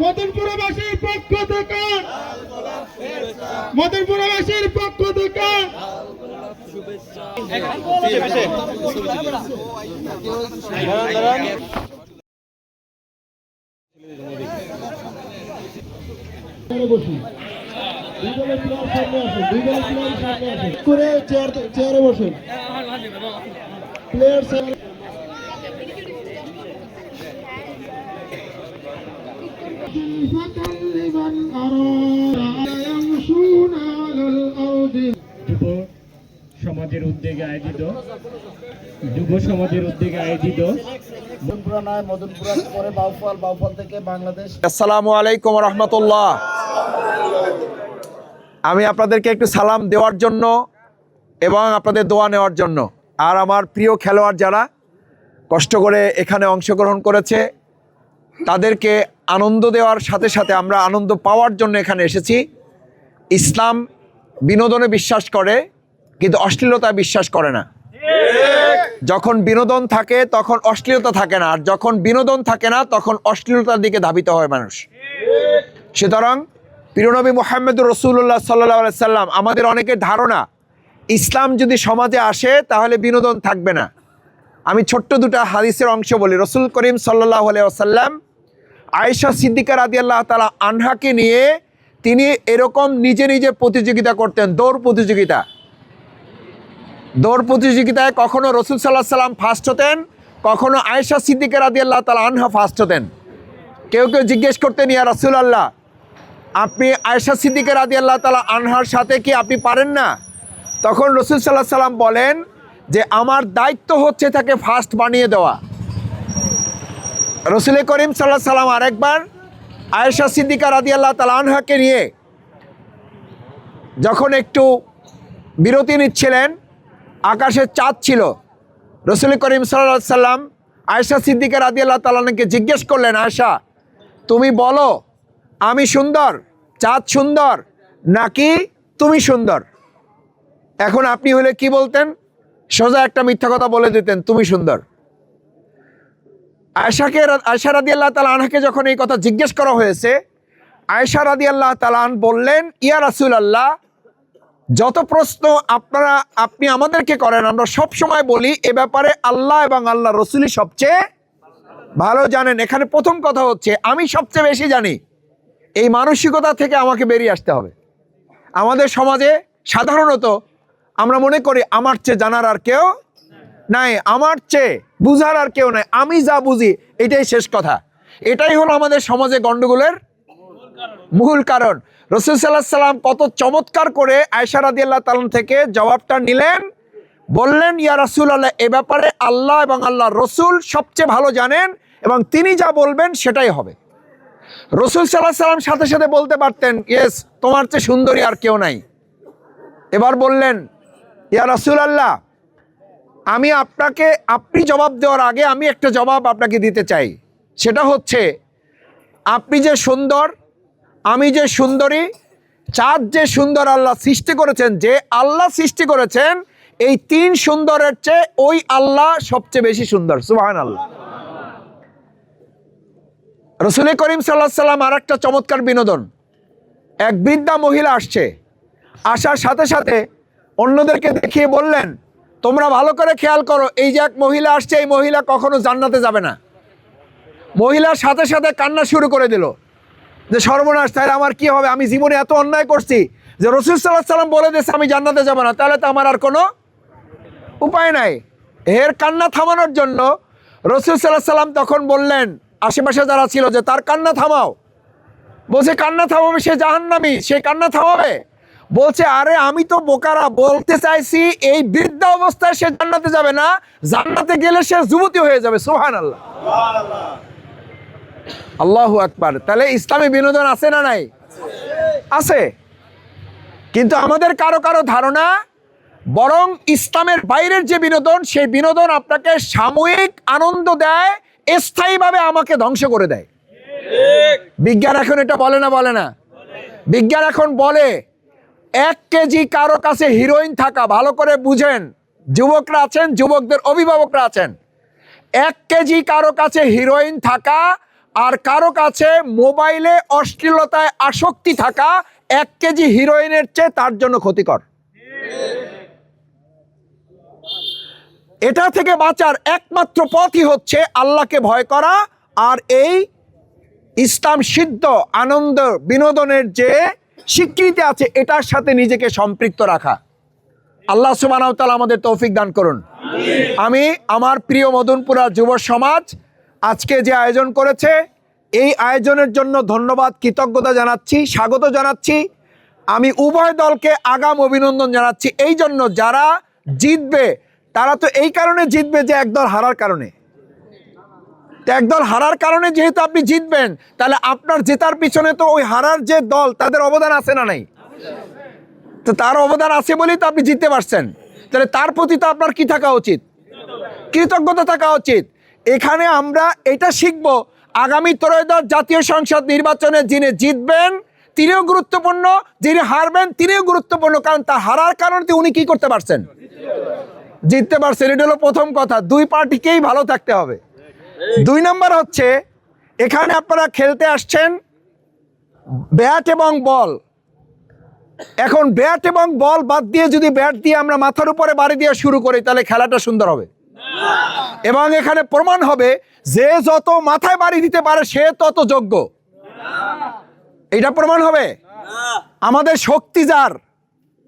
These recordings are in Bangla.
মদনপুরবাসীর পক্ষ থেকে মদনপুরবাসীর পক্ষ থেকে বসুন দুই দলের প্লেয়ার সামনে আসুন দুই দলের প্লেয়ার সামনে আসুন করে চেয়ার বসুন প্লেয়ার সামনে সমাজের উদ্যোগে আয়োজিত যুব সমাজের উদ্যোগে আয়োজিত। মদনপুরা নয় মদনপুরা পরে বাউফল বাউফল থেকে বাংলাদেশ। আসসালামু আলাইকুম রহমতুল্লাহ আমি আপনাদেরকে একটু সালাম দেওয়ার জন্য এবং আপনাদের দোয়া নেওয়ার জন্য। আর আমার প্রিয় খেলোয়াড় যারা কষ্ট করে এখানে অংশগ্রহণ করেছে তাদেরকে আনন্দ দেওয়ার সাথে সাথে আমরা আনন্দ পাওয়ার জন্য এখানে এসেছি। ইসলাম বিনোদনে বিশ্বাস করে কিন্তু অশ্লীলতায় বিশ্বাস করে না। যখন বিনোদন থাকে, তখন অশ্লীলতা থাকে না। আর যখন বিনোদন থাকে না, তখন অশ্লীলতার দিকে ধাবিত হয় মানুষ। সুতরাং প্রিয়নবী মোহাম্মদ রসুল্লাহ সাল্লাহ সাল্লাম, আমাদের অনেকের ধারণা, ইসলাম যদি সমাজে আসে, তাহলে বিনোদন থাকবে না। আমি ছোট্ট দুটা হাদিসের অংশ বলি। রসুল করিম সাল্লাহ আসাল্লাম আয়েশা সিদ্দিকার আদি আল্লাহ তালা আনহাকে নিয়ে তিনি এরকম নিজে নিজে প্রতিযোগিতা করতেন, দৌড় প্রতিযোগিতা। দৌড় প্রতিযোগিতায় কখনো রসুল সাল্লাহ সাল্লাম ফার্স্ট হতেন, কখনো আয়েশা সিদ্দিকের আদি আল্লাহ তালা আনহা ফার্স্ট হতেন। কেউ কেউ জিজ্ঞেস করতেন, ইয়া রসুল আল্লাহ আপনি আয়েশা সিদ্দিকের আদি আল্লাহ তালা আনহার সাথে কি আপনি পারেন না? তখন রসুল সাল্লাহ সাল্লাম বলেন যে, আমার দায়িত্ব হচ্ছে তাকে ফার্স্ট বানিয়ে দেওয়া। রসুল করিম সাল্লাহ সাল্লাম আরেকবার আয়েশা সিদ্দিকা রাদি আল্লাহ তালা আনহাকে নিয়ে যখন একটু বিরতি নিচ্ছিলেন আকাশে চাঁদ ছিল। রসুল করিম সাল্লাহ সাল্লাম আয়েশা সিদ্দিকা রাদি আল্লাহ তালাকে জিজ্ঞেস করলেন, আয়েশা, তুমি বলো, আমি সুন্দর, চাঁদ সুন্দর, নাকি তুমি সুন্দর? এখন আপনি হলে কি বলতেন? সোজা একটা মিথ্যা কথা বলে দিতেন, তুমি সুন্দর। আয়সাকে আয়সা রাদি আল্লাহ তালা আনহাকে যখন এই কথা জিজ্ঞেস করা হয়েছে আয়সা রাদি আল্লাহ তালান বললেন, ইয়া রাসুল আল্লাহ যত প্রশ্ন আপনারা, আপনি আমাদেরকে করেন, আমরা সব সময় বলি, এ ব্যাপারে আল্লাহ এবং আল্লাহ রসুলই সবচেয়ে ভালো জানেন। এখানে প্রথম কথা হচ্ছে, আমি সবচেয়ে বেশি জানি, এই মানসিকতা থেকে আমাকে বেরিয়ে আসতে হবে। আমাদের সমাজে সাধারণত আমরা মনে করি, আমার চেয়ে জানার আর কেউ নাই, আমার চেয়ে বুঝার আর কেউ নাই, আমি যা বুঝি, এটাই শেষ কথা। এটাই হলো আমাদের সমাজে গন্ডগোলের মূল কারণ। রসুল সাল্লাহ সাল্লাম কত চমৎকার করে আয়সা রাদি আল্লাহ তালন থেকে জবাবটা নিলেন। বললেন, ইয়া রাসুল আল্লাহ এ ব্যাপারে আল্লাহ এবং আল্লাহ রসুল সবচেয়ে ভালো জানেন এবং তিনি যা বলবেন সেটাই হবে। রসুল সাল্লাহ সাল্লাম সাথে সাথে বলতে পারতেন, ইয়েস, তোমার চেয়ে সুন্দরী আর কেউ নাই। এবার বললেন, ইয়া রাসুল আল্লাহ আমি আপনাকে, আপনি জবাব দেওয়ার আগে আমি একটা জবাব আপনাকে দিতে চাই। সেটা হচ্ছে, আপনি যে সুন্দর আমি যে সুন্দরী, চাঁদ যে সুন্দর আল্লাহ সৃষ্টি করেছেন, যে আল্লাহ সৃষ্টি করেছেন, এই তিন সুন্দরের চেয়ে ওই আল্লাহ সবচেয়ে বেশি সুন্দর। সুবাহান আল্লাহ রসুল করিম সাল্লাহ সাল্লাম আর একটা চমৎকার বিনোদন। এক বৃদ্ধা মহিলা আসছে। আসার সাথে সাথে অন্যদেরকে দেখিয়ে বললেন, তোমরা ভালো করে খেয়াল করো, এই যে এক মহিলা আসছে, এই মহিলা কখনো জান্নাতে যাবে না। মহিলার সাথে সাথে কান্না শুরু করে দিল। যে সর্বনাশ, তাহলে আমার কি হবে? আমি জীবনে এত অন্যায় করছি যে রসুল সাল্লাহ সাল্লাম বলে দিয়েছে, আমি জান্নাতে যাব না। তাহলে তো আমার আর কোনো উপায় নাই। এর কান্না থামানোর জন্য রসুল সাল্লাহ সাল্লাম তখন বললেন, আশেপাশে যারা ছিল যে, তার কান্না থামাও। বলছে, কান্না থামাবে, সে জাহান্নামি, সে কান্না থামাবে? বলছে, আরে, আমি তো বোকারা, বলতে চাইছি, এই বৃদ্ধা অবস্থায় সে জান্নাতে যাবে না, জান্নাতে গেলে সে যুবতী হয়ে যাবে। সোহান আল্লাহ আল্লাহু আকবার। তাহলে ইসলামী বিনোদন আছে না নাই? আছে। কিন্তু আমাদের কারও কারও ধারণা, বরং ইসলামের বাইরের যে বিনোদন, সেই বিনোদন আপনাকে সাময়িক আনন্দ দেয়, স্থায়ীভাবে আমাকে ধ্বংস করে দেয়। বিজ্ঞান এখন এটা বলে না বলে না? বিজ্ঞান এখন বলে, এক কেজি কারও কাছে হিরোইন থাকা, ভালো করে বুঝেন, যুবকরা আছেন, যুবকদের অভিভাবকরা আছেন। এক কেজি কারও কাছে হিরোইন থাকা আর কারও কাছে মোবাইলে অশ্লীলতায় আসক্তি থাকা এক কেজি হিরোইনের চেয়ে তার জন্য ক্ষতিকর। এটা থেকে বাঁচার একমাত্র পথই হচ্ছে আল্লাহকে ভয় করা আর এই ইসলাম সিদ্ধ আনন্দ বিনোদনের যে স্বীকৃতি আছে, এটার সাথে নিজেকে সম্পৃক্ত রাখা। আল্লাহ সুবাহ আমাদের তৌফিক দান করুন। আমি আমার প্রিয় মদনপুরা যুব সমাজ আজকে যে আয়োজন করেছে, এই আয়োজনের জন্য ধন্যবাদ, কৃতজ্ঞতা জানাচ্ছি, স্বাগত জানাচ্ছি। আমি উভয় দলকে আগাম অভিনন্দন জানাচ্ছি। এই জন্য যারা জিতবে, তারা তো এই কারণে জিতবে যে একদল হারার কারণে। একদল হারার কারণে যেহেতু আপনি জিতবেন, তাহলে আপনার জেতার পিছনে তো ওই হারার যে দল, তাদের অবদান আছে না নাই? তো তার অবদান আছে বলেই তো আপনি জিততে পারছেন। তাহলে তার প্রতি তো আপনার কি থাকা উচিত? কৃতজ্ঞতা থাকা উচিত। এখানে আমরা এটা শিখব। আগামী ত্রয়োদশ জাতীয় সংসদ নির্বাচনে যিনি জিতবেন, তিনিও গুরুত্বপূর্ণ, যিনি হারবেন, তিনিও গুরুত্বপূর্ণ, কারণ তার হারার কারণে উনি কি করতে পারছেন? জিততে পারছেন, এটা হলো প্রথম কথা। দুই পার্টিকেই ভালো থাকতে হবে। দুই নম্বর হচ্ছে, এখানে আপনারা খেলতে আসছেন ব্যাট এবং বল। এখন ব্যাট এবং বল বাদ দিয়ে যদি ব্যাট দিয়ে আমরা মাথার উপরে বাড়ি দিয়ে শুরু করি, তাহলে খেলাটা সুন্দর হবে। এবং এখানে প্রমাণ হবে যে যত মাথায় বাড়ি দিতে পারে, সে তত যোগ্য। এটা প্রমাণ হবে? আমাদের শক্তি যার,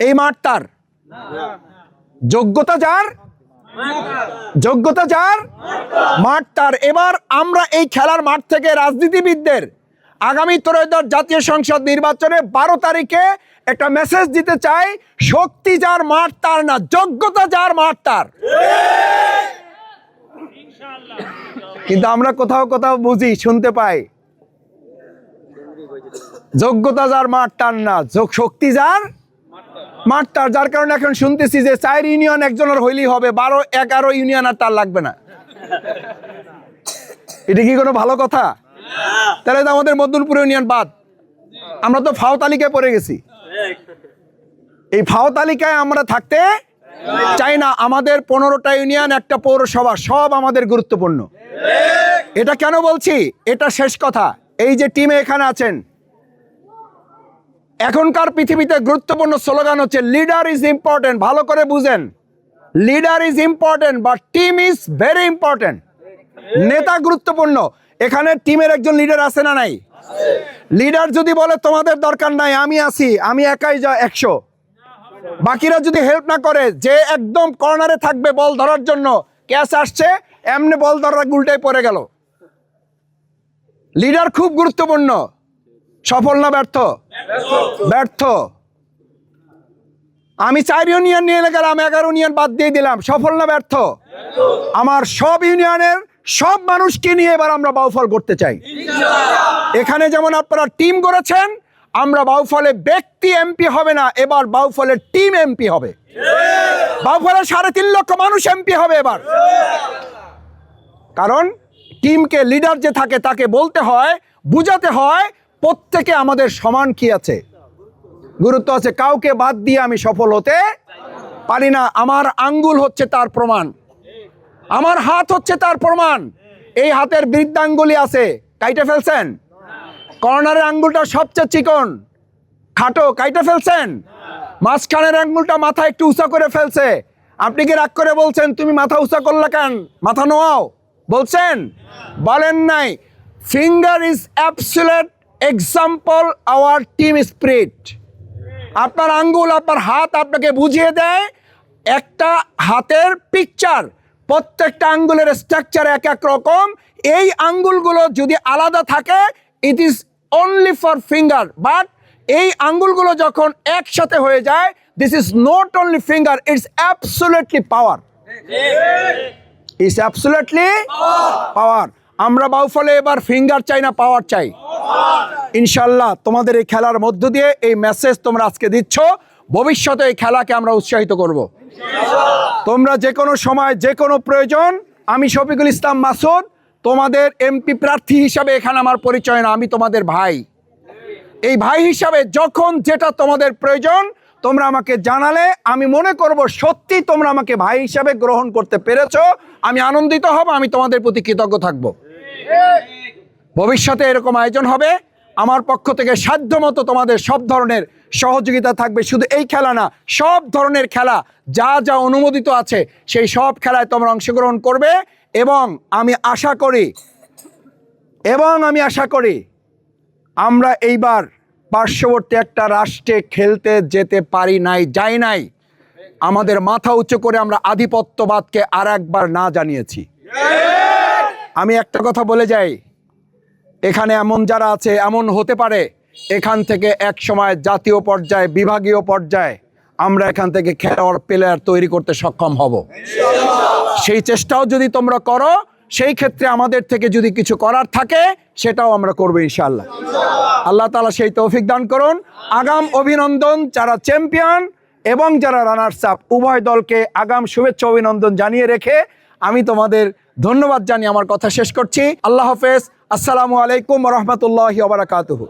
এই মাঠ তার। যোগ্যতা যার যোগ্যতা যার, মাঠ তার। এবার আমরা এই খেলার মাঠ থেকে রাজনীতিবিদদের আগামী ত্রয়োদশ জাতীয় সংসদ নির্বাচনে বারো তারিখে একটা মেসেজ দিতে চাই, শক্তি যার, মাঠ তার না, যোগ্যতা যার, মাঠ তার। কিন্তু আমরা কোথাও কোথাও বুঝি, শুনতে পাই। যোগ্যতা যার, মাঠ টান না। যোগ শক্তি যার, মাঠ তার। যার কারণে এখন শুনতেছি যে চার ইউনিয়ন একজনের হইলেই হবে, বারো, এগারো ইউনিয়ন আর তার লাগবে না। এটা কি কোনো ভালো কথা? তাহলে তো আমাদের মদনপুর ইউনিয়ন বাদ। আমরা তো ফাও তালিকায় পড়ে গেছি। এই ফাও তালিকায় আমরা থাকতে চাই না আমাদের পনেরোটা ইউনিয়ন, একটা পৌরসভা, সব আমাদের গুরুত্বপূর্ণ। এটা কেন বলছি? এটা শেষ কথা। এই যে টিমে এখানে আছেন, এখনকার পৃথিবীতে গুরুত্বপূর্ণ স্লোগান হচ্ছে লিডার ইজ ইম্পর্টেন্ট ভালো করে বুঝেন। লিডার ইজ ইম্পর্টেন্ট বা টিম ইজ ভেরি ইম্পর্টেন্ট নেতা গুরুত্বপূর্ণ। এখানে টিমের একজন লিডার আছে না নাই? লিডার যদি বলে, তোমাদের দরকার নাই, আমি আছি, আমি একাই যা, একশো। বাকিরা যদি হেল্প না করে, যে একদম কর্নারে থাকবে বল ধরার জন্য ক্যাচ আসছে, এমনি বল ধরার গুলটাই পড়ে গেল। লিডার খুব গুরুত্বপূর্ণ। সফল না ব্যর্থ? ব্যর্থ। আমি চার ইউনিয়ন নিয়ে গেলাম এগারো ইউনিয়ন বাদ দিয়ে দিলাম। সফল না ব্যর্থ? আমার সব ইউনিয়নের সব মানুষকে নিয়ে এবার আমরা বাউফল করতে চাই। এখানে যেমন আপনারা টিম করেছেন আমরা বাউফলে ব্যক্তি এমপি হবে না, এবার বাউফলের টিম এমপি হবে। বাউফলের সাড়ে তিন লক্ষ মানুষ এমপি হবে এবার। কারণ টিমকে লিডার যে থাকে তাকে বলতে হয়, বুঝাতে হয়, প্রত্যেকে আমাদের সমান কি আছে? গুরুত্ব আছে, কাউকে বাদ দিয়ে আমি সফল হতে পারি না। আমার আঙ্গুল হচ্ছে তার প্রমাণ। আমার হাত হচ্ছে তার প্রমাণ। এই হাতের বৃদ্ধাঙ্গুলি আছে। কাইটে ফেলছেন? কর্নারের আঙ্গুলটা সবচেয়ে চিকন। খাটো, কাইটে ফেলছেন? মাঝখানের আঙ্গুলটা মাথা একটু উঁচা করে ফেলছে। আপনি কি রাগ করে বলছেন, তুমি মাথা উঁচা করলে কেন? মাথা নোয়াও? বলছেন? বলেন নাই। Finger is absolute example our team spirit আপনার আঙ্গুল, আপনার হাত আপনাকে বুঝিয়ে দেয় একটা হাতের পিকচার প্রত্যেকটা আঙ্গুলের স্ট্রাকচার এক এক রকম। এই আঙ্গুলগুলো যদি আলাদা থাকে it is only for finger but এই আঙ্গুলগুলো যখন একসাথে হয়ে যায় this is not only finger it's absolutely power it's absolutely power আমরা বাউফলে এবার ফিঙ্গার চাই না পাওয়ার চাই? ইনশাল্লাহ তোমাদের এই খেলার মধ্য দিয়ে এই মেসেজ তোমরা আজকে দিচ্ছ। ভবিষ্যতে এই খেলাকে আমরা উৎসাহিত করব। তোমরা যে কোনো সময়, যে কোনো প্রয়োজন, আমি শফিকুল ইসলাম মাসুদ তোমাদের এমপি প্রার্থী হিসাবে এখানে আমার পরিচয় না, আমি তোমাদের ভাই। এই ভাই হিসাবে যখন যেটা তোমাদের প্রয়োজন, তোমরা আমাকে জানালে, আমি মনে করব সত্যি তোমরা আমাকে ভাই হিসাবে গ্রহণ করতে পেরেছ, আমি আনন্দিত হব, আমি তোমাদের প্রতি কৃতজ্ঞ থাকব। ভবিষ্যতে এরকম আয়োজন হবে, আমার পক্ষ থেকে সাধ্যমতো তোমাদের সব ধরনের সহযোগিতা থাকবে, শুধু এই খেলা না, সব ধরনের খেলা, যা যা অনুমোদিত আছে, সেই সব খেলায় তোমরা অংশগ্রহণ করবে এবং আমি আশা করি, এবং আমি আশা করি আমরা এইবার পার্শ্ববর্তী একটা রাষ্ট্রে খেলতে যেতে পারি নাই, যাই নাই, আমাদের মাথা উঁচু করে আমরা আধিপত্যবাদকে আর একবার না জানিয়েছি। আমি একটা কথা বলে যাই, এখানে এমন যারা আছে, এমন হতে পারে, এখান থেকে এক সময় জাতীয় পর্যায়ে, বিভাগীয় পর্যায়ে আমরা এখান থেকে খেলোয়াড় প্লেয়ার তৈরি করতে সক্ষম হব। সেই চেষ্টাও যদি তোমরা করো, সেই ক্ষেত্রে আমাদের থেকে যদি কিছু করার থাকে, সেটাও আমরা করব ইনশাল্লাহ আল্লাহ তালা সেই তৌফিক দান করুন। আগাম অভিনন্দন যারা চ্যাম্পিয়ন এবং যারা রানার্স আপ, উভয় দলকে আগাম শুভেচ্ছা অভিনন্দন জানিয়ে রেখে আমি তোমাদের ধন্যবাদ জানিয়ে আমার কথা শেষ করছি। আল্লাহ হাফেজ। আসসালামু আলাইকুম রহমতুল্লাহ বারাকাতুহু।